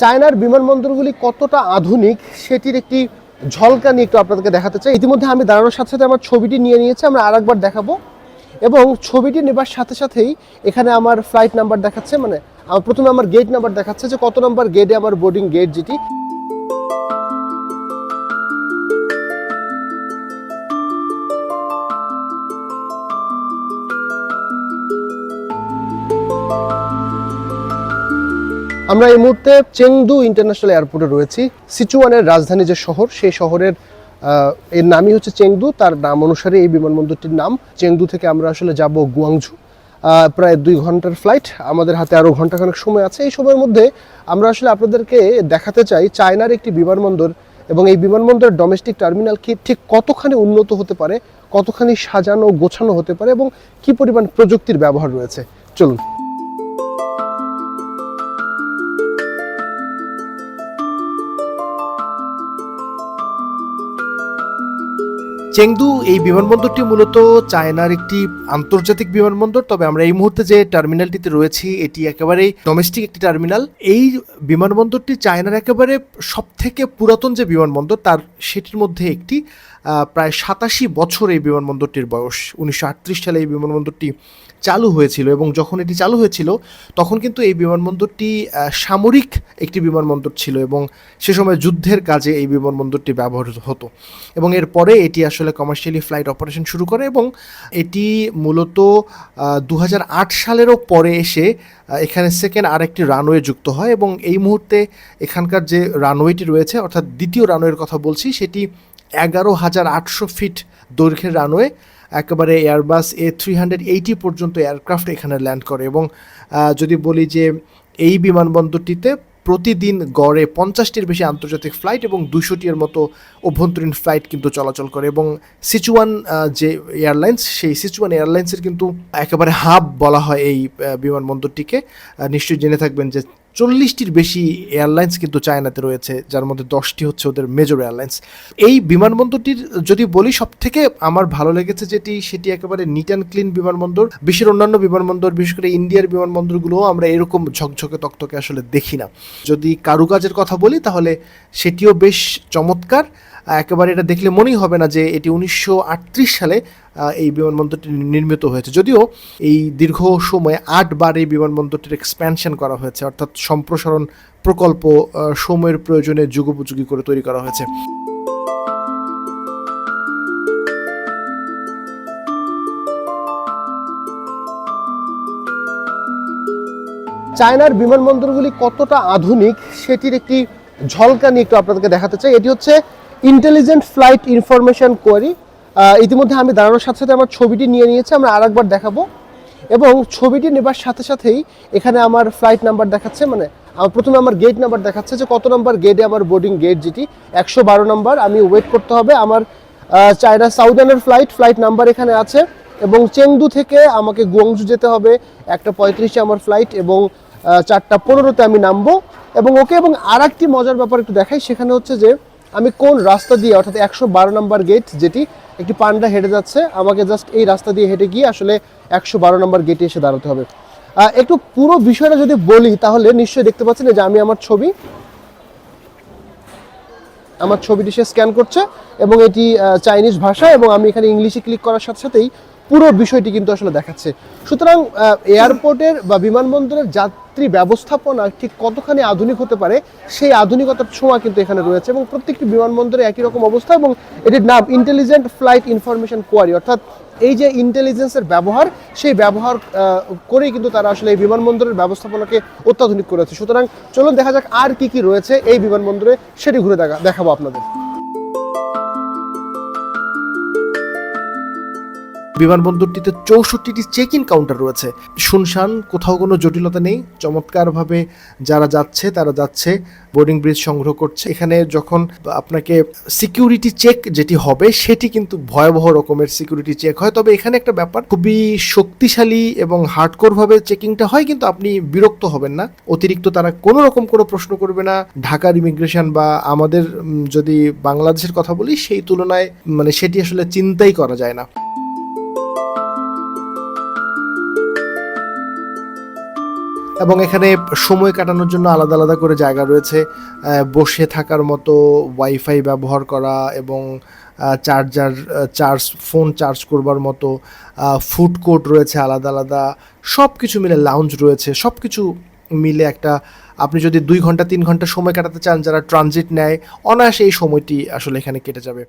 চায়নার বিমানবন্দরগুলি কতটা আধুনিক সেটির একটি ঝলকানি একটু আপনাদেরকে দেখাতে চাই। ইতিমধ্যে আমি দাঁড়ানোর সাথে সাথে আমার ছবিটি নিয়ে নিয়েছি, আমরা আর একবার দেখাবো। এবং ছবিটি নেবার সাথে সাথেই এখানে আমার ফ্লাইট নাম্বার দেখাচ্ছে মানে প্রথমে আমার গেট নাম্বার দেখাচ্ছে যে কত নাম্বার গেটে আমার বোর্ডিং গেট যেটি। আমরা এই মুহূর্তে চেংদু ইন্টারন্যাশনাল এয়ারপোর্টে রয়েছি। সিচুয়ানের রাজধানী যে শহর, সেই শহরের এর নামই হচ্ছে চেংদু। তার নাম অনুসারে এই বিমানবন্দরটির নাম। চেংদু থেকে আমরা আসলে যাব গুয়াংঝু। প্রায় দুই ঘণ্টার ফ্লাইট আমাদের হাতে আরও ঘন্টাখানেক সময় আছে। এই সময়ের মধ্যে আমরা আসলে আপনাদেরকে দেখাতে চাই চায়নার একটি বিমানবন্দর এবং এই বিমানবন্দরের ডোমেস্টিক টার্মিনাল কি ঠিক কতখানি উন্নত হতে পারে, কতখানি সাজানো গোছানো হতে পারে এবং কি পরিমাণ প্রযুক্তির ব্যবহার রয়েছে। চলুন। চেংদু, এই বিমানবন্দরটি মূলত চায়নার একটি আন্তর্জাতিক বিমানবন্দর। তবে আমরা এই মুহূর্তে যে টার্মিনালটিতে রয়েছি, এটি একেবারেই ডোমেস্টিক একটি টার্মিনাল। এই বিমানবন্দরটি চায়নার একেবারে সব থেকে পুরাতন যে বিমানবন্দর, তার সেটির মধ্যে একটি। প্রায় সাতাশি বছর এই বিমানবন্দরটির বয়স। উনিশশো আটত্রিশ সালে এই বিমানবন্দরটি চালু হয়েছিল এবং যখন এটি চালু হয়েছিল, তখন কিন্তু এই বিমানবন্দরটি সামরিক একটি বিমানবন্দর ছিল এবং সে সময় যুদ্ধের কাজে এই বিমানবন্দরটি ব্যবহৃত হতো। এবং এরপরে এটি আসলে কমার্শিয়ালি ফ্লাইট অপারেশন শুরু করে এবং এটি মূলত দু হাজার আট সালেরও পরে এসে এখানে সেকেন্ড আরেকটি রানওয়ে যুক্ত হয় এবং এই মুহূর্তে এখানকার যে রানওয়েটি রয়েছে, অর্থাৎ দ্বিতীয় রানওয়ের কথা বলছি, সেটি এগারো হাজার আটশো ফিট দৈর্ঘ্যের রানওয়ে, একেবারে Airbus A three hundred eighty পর্যন্ত এয়ারক্রাফট এখানে ল্যান্ড করে এবং যদি বলি যে এই বিমানবন্দরটিতে প্রতিদিন গড়ে পঞ্চাশটির বেশি আন্তর্জাতিক ফ্লাইট এবং দুশোটির মতো অভ্যন্তরীণ ফ্লাইট কিন্তু চলাচল করে এবং সিচুয়ান যে এয়ারলাইন্স, সেই সিচুয়ান এয়ারলাইন্সের কিন্তু একেবারে হাব বলা হয় এই বিমানবন্দরটিকে। নিশ্চয়ই জেনে থাকবেন যে চল্লিশটির বেশি এয়ারলাইন্স কিন্তু চায়নাতে রয়েছে, যার মধ্যে দশটি হচ্ছে ওদের মেজর এয়ারলাইন্স। এই বিমানবন্দরটির যদি বলি সব থেকে আমার ভালো লেগেছে যেটি, সেটি একেবারে নিট অ্যান্ড ক্লিন বিমানবন্দর। বিশ্বের অন্যান্য বিমানবন্দর, বিশেষ করে ইন্ডিয়ার বিমানবন্দরগুলোও আমরা এরকম ঝকঝকে তকতকে আসলে দেখি না। যদি কারুকাজের কথা বলি, তাহলে সেটিও বেশ চমৎকার। একেবারে এটা দেখলে মনেই হবে না যে এটি উনিশশো আটত্রিশ সালে এই বিমানবন্দরটি নির্মিত হয়েছে। যদিও এই দীর্ঘ সময়ে আটবার এই বিমানবন্দরটির এক্সপ্যানশন করা হয়েছে, অর্থাৎ সম্প্রসারণ প্রকল্প সময়ের প্রয়োজনে যুগোপযোগী করে তৈরি করা হয়েছে। চায়নার বিমানবন্দরগুলি কতটা আধুনিক সেটির একটি ঝলকানি একটু আপনাদেরকে দেখাতে চাই। এটি হচ্ছে ইন্টেলিজেন্ট ফ্লাইট ইনফরমেশন কোয়ারি ইতিমধ্যে আমি দাঁড়ানোর সাথে সাথে আমার ছবিটি নিয়ে নিয়েছি, আমরা আরেকবার দেখাবো। এবং ছবিটি নেবার সাথে সাথেই এখানে আমার ফ্লাইট নাম্বার দেখাচ্ছে মানে আমার প্রথমে আমার গেট নাম্বার দেখাচ্ছে যে কত নাম্বার গেটে আমার বোর্ডিং গেট যেটি, একশো বারো নাম্বার আমি ওয়েট করতে হবে আমার চায়না সাউদার্নের ফ্লাইট ফ্লাইট নাম্বার এখানে আছে, এবং চেংদু থেকে আমাকে গুয়াংজু যেতে হবে, একটা পঁয়ত্রিশে আমার ফ্লাইট এবং চারটা পনেরোতে আমি নামবো। এবং ওকে এবং আর একটি মজার ব্যাপার একটু দেখাই, সেখানে হচ্ছে যে আমি কোন রাস্তা দিয়ে, অর্থাৎ একশো বারো নাম্বার গেট যেটি একটি পান্ডা হেঁটে যাচ্ছে, আমাকে জাস্ট এই রাস্তা দিয়ে হেঁটে গিয়ে আসলে একশো বারো নাম্বার গেটে এসে দাঁড়াতে হবে। একটু পুরো বিষয়টা যদি বলি, তাহলে নিশ্চয়ই দেখতে পাচ্ছেন যে আমি আমার ছবি, আমার ছবিটি সে স্ক্যান করছে এবং এটি চাইনিজ ভাষা এবং আমি এখানে ইংলিশে ক্লিক করার সাথে সাথেই পুরো বিষয়টি কিন্তু আসলে দেখাচ্ছে। সুতরাং এয়ারপোর্টের বা বিমানবন্দরের যাত্রী ব্যবস্থাপনা ঠিক কতখানি আধুনিক হতে পারে, সেই আধুনিকতার ছোঁয়া কিন্তু এখানে রয়েছে এবং প্রত্যেকটি বিমানবন্দরে একই রকম অবস্থা এবং এটির নাম ইন্টেলিজেন্ট ফ্লাইট ইনফরমেশন কোয়ারি অর্থাৎ এই যে ইন্টেলিজেন্সের ব্যবহার, সেই ব্যবহার করেই কিন্তু তারা আসলে এই বিমানবন্দরের ব্যবস্থাপনাকে অত্যাধুনিক করেছে। সুতরাং চলুন দেখা যাক আর কি কি রয়েছে এই বিমানবন্দরে, সেটি ঘুরে দেখা দেখাবো আপনাদের। বিমানবন্দরটিতে চৌষট্টিটি চেক ইন কাউন্টার রয়েছে। শুনশান, কোথাও কোনো জটিলতা নেই। চমৎকারভাবে যারা যাচ্ছে, তারা যাচ্ছে। বোর্ডিং ব্রিজ সংগ্রহ করছে। এখানে যখন আপনাকে সিকিউরিটি চেক যেটি হবে, সেটি কিন্তু ভয়াবহ রকমের সিকিউরিটি চেক হয়। তবে এখানে একটা ব্যাপার, খুবই শক্তিশালী এবং হার্ডকোরভাবে চেকিংটা হয়, কিন্তু আপনি বিরক্ত হবেন না। অতিরিক্ত তারা কোনো রকম কোনো প্রশ্ন করবে না। ঢাকার ইমিগ্রেশন বা আমাদের যদি বাংলাদেশের কথা বলি, সেই তুলনায় মানে সেটি আসলে চিন্তাই করা যায় না। এবং এখানে সময় কাটানোর জন্য আলাদা আলাদা করে জায়গা রয়েছে বসে থাকার মতো ওয়াইফাই ব্যবহার করা এবং চার্জার চার্জ ফোন চার্জ করবার মতো ফুড কোর্ট রয়েছে আলাদা আলাদা সব কিছু মিলে লাউঞ্জ রয়েছে সব কিছু মিলে একটা, আপনি যদি দুই ঘণ্টা, তিন ঘণ্টা সময় কাটাতে চান, যারা ট্রানজিট নেয়, অনায়াসে এই সময়টি আসলে এখানে কেটে যাবে।